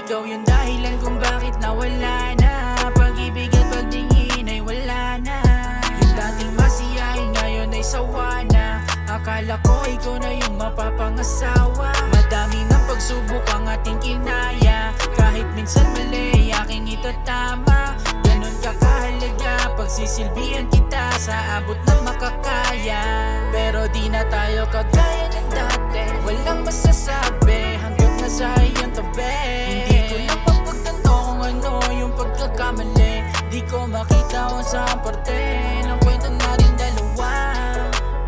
Ikaw yung dahilan kung bakit nawala na. Pag-ibig at pagtingin ay wala na. Yung dating masiyahin ngayon ay sawa na. Akala ko ikaw na yung mapapangasawa. Madami ng pagsubok ang ating kinaya. Kahit minsan mali, aking itatama. Ganon ka kahalaga Pagsisilbihan kita sa abot ng makakaya. Pero di na tayo kagaya ng dati Di ko makita kung saan parte ng kwento natin dalawa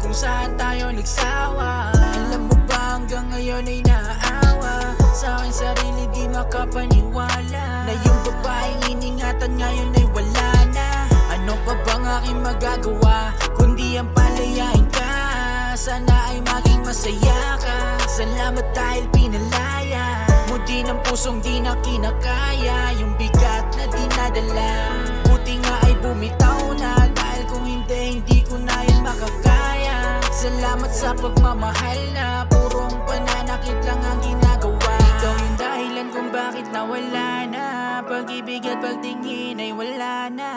Kung saan tayo nagsawa. Alam mo ba hanggang ngayon ay naaawa Sa aking sarili di makapaniwala. Na yung babaeng iningatan ngayon ay wala na. Ano pa bang aking magagawa? Kundi ang palayain ka. Sana ay maging masaya ka. Salamat dahil pinalaya. Mudi ng pusong di na kinakaya sa pagmamahal na na Pag-ibig at pagtingin ay wala na.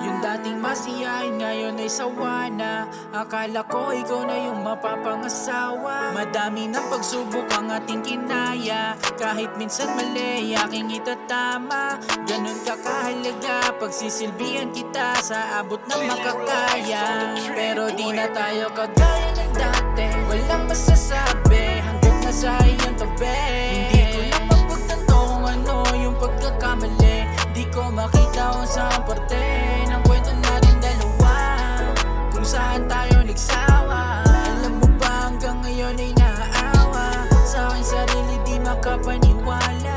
Yung dating masiyahin ngayon ay sawa na. Akala ko ikaw na yung mapapangasawa. Madami ng pagsubok ang ating kinaya. Kahit minsan mali, aking itatama. Ganon ka kahalaga Pagsisilbihan kita sa abot ng makakaya. Pero di na tayo kagaya ng dati. Walang masasabi yung pagkakamali Di ko makita kung saan parte ng kwento natin dalawa. Kung saan tayo nagsawa. Alam mo ba hanggang ngayon ay naaawa Sa aking sarili di makapaniwala